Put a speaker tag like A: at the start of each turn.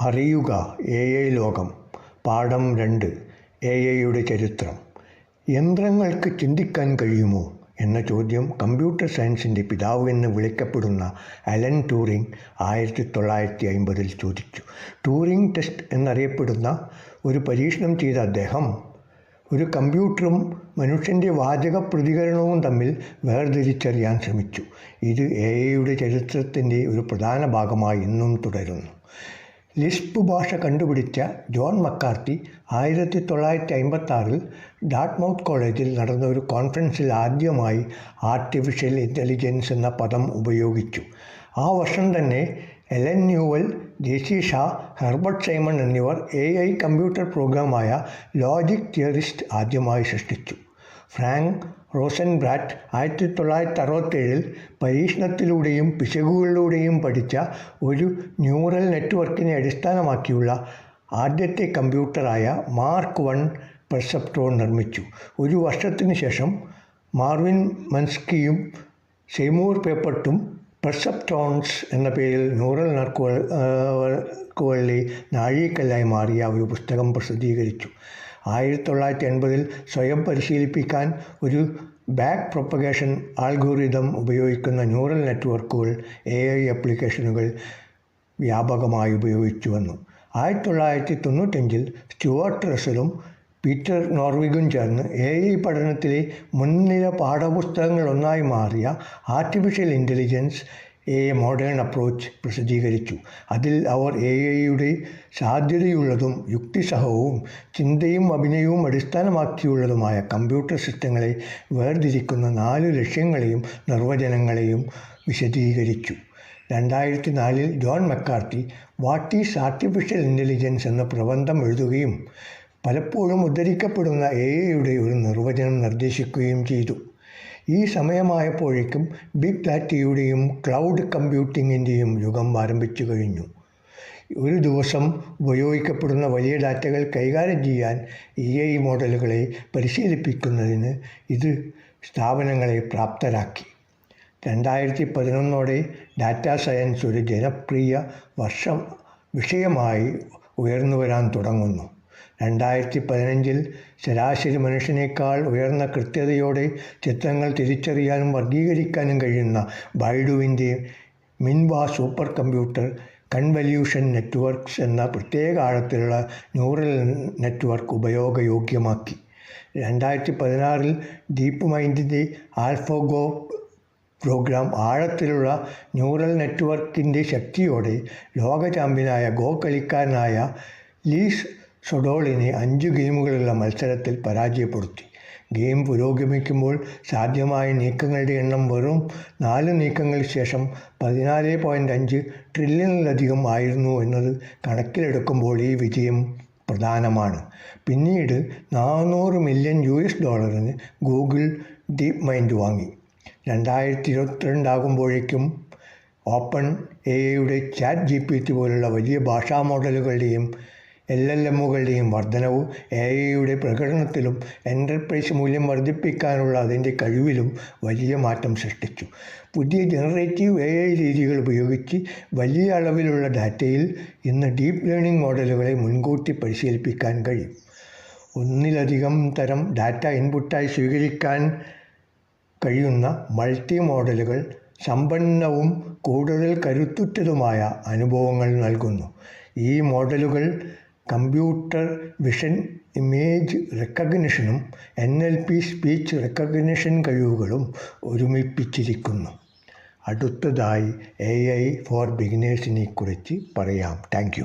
A: അറിയുക A I ലോകം. പാഠം രണ്ട് എ ഐയുടെ ചരിത്രം. യന്ത്രങ്ങൾക്ക് ചിന്തിക്കാൻ കഴിയുമോ? എന്ന ചോദ്യം കമ്പ്യൂട്ടർ സയൻസിന്റെ പിതാവ് എന്ന് വിളിക്കപ്പെടുന്ന അലൻ ടൂറിംഗ് ആയിരത്തി തൊള്ളായിരത്തി അമ്പതിൽ ചോദിച്ചു. ടൂറിംഗ് ടെസ്റ്റ് എന്നറിയപ്പെടുന്ന ഒരു പരീക്ഷണം ചെയ്ത അദ്ദേഹം ഒരു കമ്പ്യൂട്ടറും മനുഷ്യന്റെ വാചക പ്രതികരണവും തമ്മിൽ വേർതിരിച്ചറിയാൻ ശ്രമിച്ചു. ഇത് എ ഐയുടെ ചരിത്രത്തിന്റെ ഒരു പ്രധാന ഭാഗമായി ഇന്നും തുടരുന്നു. ലിസ്പ് ഭാഷ കണ്ടുപിടിച്ച ജോൺ മക്കാർത്തി ആയിരത്തി തൊള്ളായിരത്തി അമ്പത്തി ആറിൽ ഡാട്ട്മൗത്ത് കോളേജിൽ നടന്ന ഒരു കോൺഫറൻസിൽ ആദ്യമായി ആർട്ടിഫിഷ്യൽ ഇന്റലിജൻസ് എന്ന പദം ഉപയോഗിച്ചു. ആ വർഷം തന്നെ Allen Newell J C Shaw Herbert Simon എന്നിവർ എ ഐ കമ്പ്യൂട്ടർ പ്രോഗ്രാമായ ലോജിക് തിയറിസ്റ്റ് ആദ്യമായി സൃഷ്ടിച്ചു. ഫ്രാങ്ക് റോസൻബ്രാറ്റ് ആയിരത്തി തൊള്ളായിരത്തി അറുപത്തേഴിൽ പരീക്ഷണത്തിലൂടെയും പിശകുകളിലൂടെയും പഠിച്ച ഒരു ന്യൂറൽ നെറ്റ്വർക്കിനെ അടിസ്ഥാനമാക്കിയുള്ള ആദ്യത്തെ കമ്പ്യൂട്ടറായ മാർക്ക് വൺ പെർസെപ്ട്രോൺ നിർമ്മിച്ചു. ഒരു വർഷത്തിന് ശേഷം മാർവിൻ മൻസ്കിയും സെയ്മൂർ പേപ്പർട്ടും പെർസെപ്ട്രോൺസ് എന്ന പേരിൽ ന്യൂറൽ നെറ്റ്വർക്കുകളിലെ നാഴികക്കല്ലായി മാറിയ ഒരു പുസ്തകം പ്രസിദ്ധീകരിച്ചു. ആയിരത്തി തൊള്ളായിരത്തി എൺപതിൽ സ്വയം പരിശീലിപ്പിക്കാൻ ഒരു ബാക്ക് പ്രൊപ്പഗേഷൻ ആൽഗോറിതം ഉപയോഗിക്കുന്ന ന്യൂറൽ നെറ്റ്വർക്കുകൾ എ ഐ ആപ്ലിക്കേഷനുകൾ വ്യാപകമായി ഉപയോഗിച്ചു വന്നു. ആയിരത്തി തൊള്ളായിരത്തി തൊണ്ണൂറ്റഞ്ചിൽ സ്റ്റുവർട്ട് റസലും പീറ്റർ നോർവിഗും ചേർന്ന് എ ഐ പഠനത്തിലെ മുൻനിര പാഠപുസ്തകങ്ങളൊന്നായി മാറിയ artificial intelligence a modern approach പ്രസിദ്ധീകരിച്ചു. അതിൽ അവർ എ ഐയുടെ സാധ്യതയുള്ളതും യുക്തിസഹവും ചിന്തയും അഭിനയവും അടിസ്ഥാനമാക്കിയുള്ളതുമായ കമ്പ്യൂട്ടർ സിസ്റ്റങ്ങളെ വേർതിരിക്കുന്ന നാല് ലക്ഷ്യങ്ങളെയും നിർവചനങ്ങളെയും വിശദീകരിച്ചു. രണ്ടായിരത്തി നാലിൽ John McCarthy what is artificial intelligence എന്ന പ്രബന്ധം എഴുതുകയും പലപ്പോഴും ഉദ്ധരിക്കപ്പെടുന്ന എ ഐയുടെ ഒരു നിർവചനം നിർദ്ദേശിക്കുകയും ചെയ്തു. ഈ സമയമായപ്പോഴേക്കും ബിഗ് ഡാറ്റയുടെയും ക്ലൗഡ് കമ്പ്യൂട്ടിങ്ങിന്റെയും യുഗം ആരംഭിച്ചു കഴിഞ്ഞു. ഒരു ദിവസം ഉപയോഗിക്കപ്പെടുന്ന വലിയ ഡാറ്റകൾ കൈകാര്യം ചെയ്യാൻ ഇ ഐ മോഡലുകളെ പരിശീലിപ്പിക്കുന്നതിന് ഇത് സ്ഥാപനങ്ങളെ പ്രാപ്തരാക്കി. രണ്ടായിരത്തി പതിനൊന്നോടെ ഡാറ്റാ സയൻസ് ഒരു ജനപ്രിയ വർഷം വിഷയമായി ഉയർന്നു വരാൻ തുടങ്ങുന്നു. രണ്ടായിരത്തി പതിനഞ്ചിൽ ശരാശരി മനുഷ്യനേക്കാൾ ഉയർന്ന കൃത്യതയോടെ ചിത്രങ്ങൾ തിരിച്ചറിയാനും വർഗീകരിക്കാനും കഴിയുന്ന ബൈഡുവിന്റെ Minwa super computer convolution networks എന്ന പ്രത്യേക ആഴത്തിലുള്ള ന്യൂറൽ നെറ്റ്വർക്ക് ഉപയോഗയോഗ്യമാക്കി. രണ്ടായിരത്തി പതിനാറിൽ ഡീപ്പ് മൈൻഡിന്റെ ആൽഫോഗോ പ്രോഗ്രാം ആഴത്തിലുള്ള ന്യൂറൽ നെറ്റ്വർക്കിന്റെ ശക്തിയോടെ ലോക ചാമ്പ്യനായ ഗോ കളിക്കാരനായ ലീസ് സൊഡോളിനെ അഞ്ച് ഗെയിമുകളുള്ള മത്സരത്തിൽ പരാജയപ്പെടുത്തി. ഗെയിം പുരോഗമിക്കുമ്പോൾ സാധ്യമായ നീക്കങ്ങളുടെ എണ്ണം വെറും നാല് നീക്കങ്ങൾക്ക് ശേഷം പതിനാല് പോയിന്റ് അഞ്ച് ട്രില്യണിലധികം ആയിരുന്നു എന്നത് കണക്കിലെടുക്കുമ്പോൾ ഈ വിജയം പ്രധാനമാണ്. പിന്നീട് നാനൂറ് മില്യൺ യു എസ് ഡോളറിന് ഗൂഗിൾ ഡീപ് മൈൻഡ് വാങ്ങി. രണ്ടായിരത്തി ഇരുപത്തിരണ്ടാകുമ്പോഴേക്കും ഓപ്പൺ എ ഐയുടെ ചാറ്റ് ജി പി ടി പോലുള്ള വലിയ ഭാഷാ മോഡലുകളുടെയും എൽ എൽ എമ്മുകളുടെയും വർധനവും എ ഐയുടെ പ്രകടനത്തിലും എന്റർപ്രൈസ് മൂല്യം വർദ്ധിപ്പിക്കാനുള്ള അതിന്റെ കഴിവിലും വലിയ മാറ്റം സൃഷ്ടിച്ചു. പുതിയ ജനറേറ്റീവ് എ ഐ രീതികൾ ഉപയോഗിച്ച് വലിയ അളവിലുള്ള ഡാറ്റയിൽ ഇന്ന് ഡീപ്പ് ലേണിംഗ് മോഡലുകളെ മുൻകൂട്ടി പരിശീലിപ്പിക്കാൻ കഴിയും. ഒന്നിലധികം തരം ഡാറ്റ ഇൻപുട്ടായി സ്വീകരിക്കാൻ കഴിയുന്ന മൾട്ടി മോഡലുകൾ സമ്പന്നവും കൂടുതൽ കരുത്തുറ്റതുമായ അനുഭവങ്ങൾ നൽകുന്നു. ഈ മോഡലുകൾ computer vision image റെക്കഗ്നിഷനും N L P speech recognition കഴിവുകളും ഒരുമിപ്പിച്ചിരിക്കുന്നു. അടുത്തതായി എ ഐ ഫോർ ബിഗിനേഴ്സിനെ കുറിച്ച് പറയാം. താങ്ക്